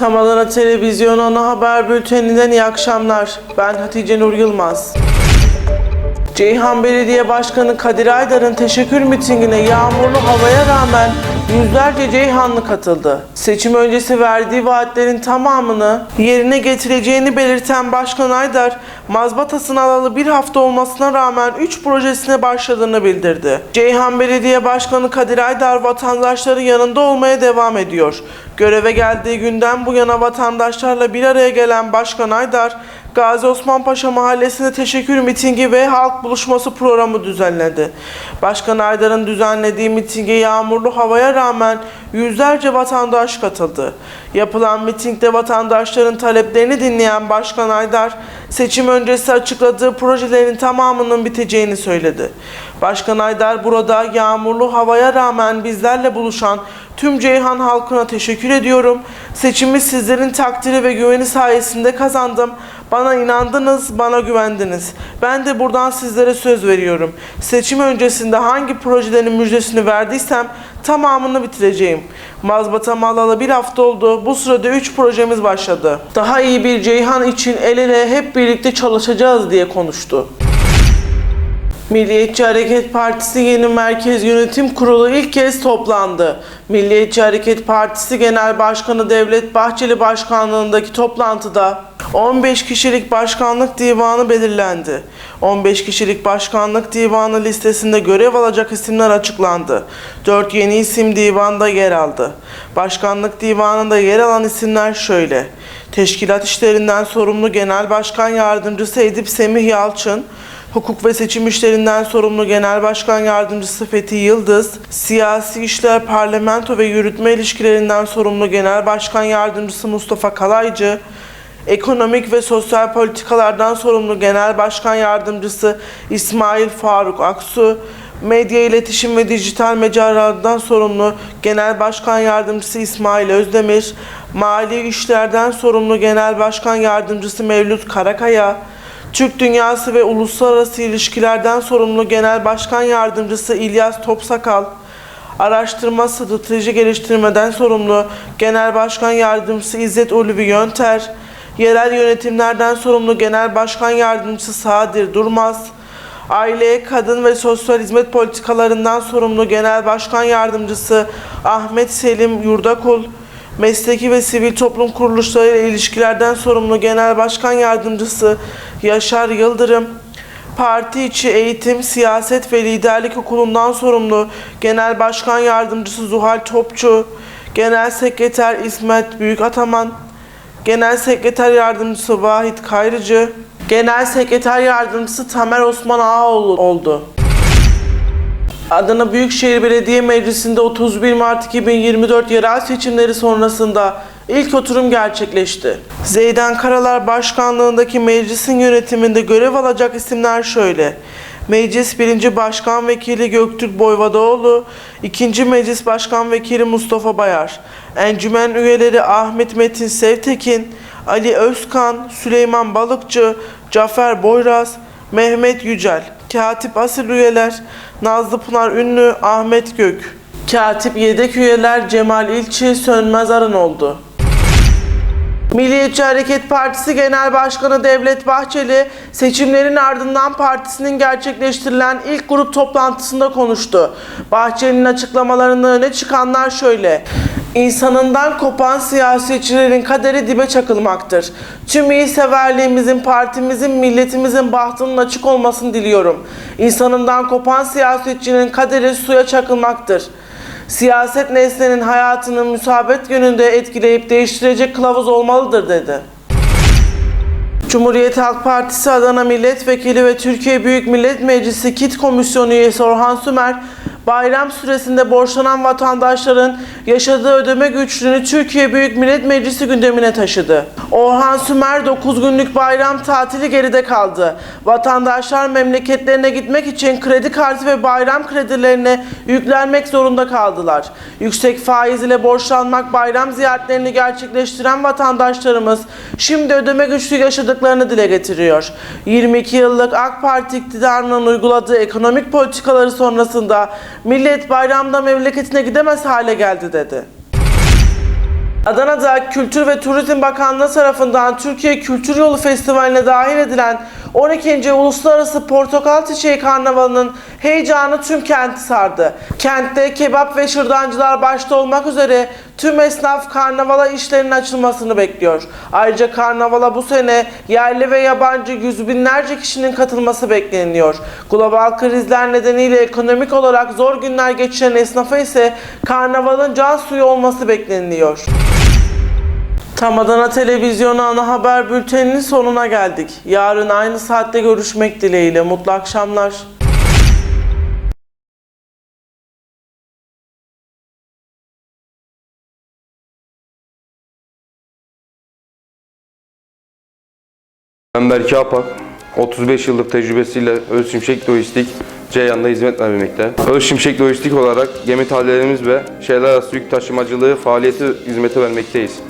Tam Adana Televizyon ana haber bülteninden iyi akşamlar. Ben Hatice Nur Yılmaz. Ceyhan Belediye Başkanı Kadir Aydar'ın teşekkür mitingine yağmurlu havaya rağmen yüzlerce Ceyhanlı katıldı. Seçim öncesi verdiği vaatlerin tamamını yerine getireceğini belirten Başkan Aydar, mazbatasını alalı bir hafta olmasına rağmen 3 projesine başladığını bildirdi. Ceyhan Belediye Başkanı Kadir Aydar vatandaşların yanında olmaya devam ediyor. Göreve geldiği günden bu yana vatandaşlarla bir araya gelen Başkan Aydar, Gazi Osman Paşa Mahallesi'nde teşekkür mitingi ve halk buluşması programı düzenledi. Başkan Aydar'ın düzenlediği mitinge yağmurlu havaya rağmen yüzlerce vatandaş katıldı. Yapılan mitingde vatandaşların taleplerini dinleyen Başkan Aydar, seçim öncesi açıkladığı projelerin tamamının biteceğini söyledi. Başkan Aydar burada yağmurlu havaya rağmen bizlerle buluşan Tüm Ceyhan halkına teşekkür ediyorum. Seçimi sizlerin takdiri ve güveni sayesinde kazandım. Bana inandınız, bana güvendiniz. Ben de buradan sizlere söz veriyorum. Seçim öncesinde hangi projelerin müjdesini verdiysem tamamını bitireceğim. Mazbatam alalı bir hafta oldu. Bu sırada 3 projemiz başladı. Daha iyi bir Ceyhan için el ele hep birlikte çalışacağız diye konuştu. Milliyetçi Hareket Partisi yeni Merkez Yönetim Kurulu ilk kez toplandı. Milliyetçi Hareket Partisi Genel Başkanı Devlet Bahçeli Başkanlığındaki toplantıda 15 kişilik başkanlık divanı belirlendi. 15 kişilik başkanlık divanı listesinde görev alacak isimler açıklandı. 4 yeni isim divanda yer aldı. Başkanlık divanında yer alan isimler şöyle. Teşkilat işlerinden sorumlu Genel Başkan Yardımcısı Edip Semih Yalçın, Hukuk ve Seçim İşlerinden sorumlu Genel Başkan Yardımcısı Fethi Yıldız, Siyasi İşler, Parlamento ve Yürütme İlişkilerinden sorumlu Genel Başkan Yardımcısı Mustafa Kalaycı, Ekonomik ve Sosyal Politikalardan sorumlu Genel Başkan Yardımcısı İsmail Faruk Aksu, Medya İletişim ve Dijital Mecralardan sorumlu Genel Başkan Yardımcısı İsmail Özdemir, Mali İşlerden sorumlu Genel Başkan Yardımcısı Mevlüt Karakaya, Türk Dünyası ve Uluslararası İlişkilerden sorumlu Genel Başkan Yardımcısı İlyas Topsakal, Araştırma Strateji Geliştirmeden sorumlu Genel Başkan Yardımcısı İzzet Ulvi Yönter, Yerel Yönetimlerden sorumlu Genel Başkan Yardımcısı Sadir Durmaz, Aile, Kadın ve Sosyal Hizmet Politikalarından sorumlu Genel Başkan Yardımcısı Ahmet Selim Yurdakul, Mesleki ve Sivil Toplum Kuruluşları ile ilişkilerden sorumlu Genel Başkan Yardımcısı Yaşar Yıldırım, Parti içi eğitim, siyaset ve liderlik okulundan sorumlu Genel Başkan Yardımcısı Zuhal Topçu, Genel Sekreter İsmet Büyükataman, Genel Sekreter Yardımcısı Vahit Kayrıcı, Genel Sekreter Yardımcısı Tamer Osman Ağaoğlu oldu. Adana Büyükşehir Belediye Meclisi'nde 31 Mart 2024 yerel seçimleri sonrasında ilk oturum gerçekleşti. Zeydan Karalar Başkanlığındaki meclisin yönetiminde görev alacak isimler şöyle. Meclis 1. Başkan Vekili Göktürk Boyvadoğlu, 2. Meclis Başkan Vekili Mustafa Bayar, Encümen üyeleri Ahmet Metin Sevtekin, Ali Özkan, Süleyman Balıkçı, Cafer Boyraz, Mehmet Yücel, Katip Asil üyeler Nazlı Pınar Ünlü, Ahmet Gök. Katip yedek üyeler Cemal İlçi, Sönmez Arın oldu. Milliyetçi Hareket Partisi Genel Başkanı Devlet Bahçeli, seçimlerin ardından partisinin gerçekleştirilen ilk grup toplantısında konuştu. Bahçeli'nin açıklamalarında öne çıkanlar şöyle. İnsanından kopan siyasetçilerin kaderi dibe çakılmaktır. Tüm iyi severliğimizin, partimizin, milletimizin bahtının açık olmasını diliyorum. İnsanından kopan siyasetçinin kaderi suya çakılmaktır. Siyaset nesnenin hayatını müsabet yönünde etkileyip değiştirecek kılavuz olmalıdır dedi. Cumhuriyet Halk Partisi Adana Milletvekili ve Türkiye Büyük Millet Meclisi KİT Komisyonu üyesi Orhan Sümer, bayram süresinde borçlanan vatandaşların yaşadığı ödeme güçlüğünü Türkiye Büyük Millet Meclisi gündemine taşıdı. Orhan Sümer 9 günlük bayram tatili geride kaldı. Vatandaşlar memleketlerine gitmek için kredi kartı ve bayram kredilerine yüklenmek zorunda kaldılar. Yüksek faiz ile borçlanmak bayram ziyaretlerini gerçekleştiren vatandaşlarımız şimdi ödeme güçlüğü yaşadıklarını dile getiriyor. 22 yıllık AK Parti iktidarının uyguladığı ekonomik politikaları sonrasında millet bayramda memleketine gidemez hale geldi dedi. Adana'da Kültür ve Turizm Bakanlığı tarafından Türkiye Kültür Yolu Festivali'ne dahil edilen 12. Uluslararası Portakal Çiçeği Karnavalı'nın heyecanı tüm kenti sardı. Kentte kebap ve şırdancılar başta olmak üzere tüm esnaf karnavala işlerinin açılmasını bekliyor. Ayrıca karnavala bu sene yerli ve yabancı yüz binlerce kişinin katılması bekleniyor. Global krizler nedeniyle ekonomik olarak zor günler geçiren esnafa ise karnavalın can suyu olması bekleniyor. Tam Adana Televizyonu ana haber bülteninin sonuna geldik. Yarın aynı saatte görüşmek dileğiyle. Mutlu akşamlar. Ben Berke Apak. 35 yıllık tecrübesiyle Öz Şimşek Lojistik Ceyhan'da hizmet vermekte. Öz Şimşek Lojistik olarak gemi tahliyelerimiz ve şehirler arası yük taşımacılığı faaliyeti hizmeti vermekteyiz.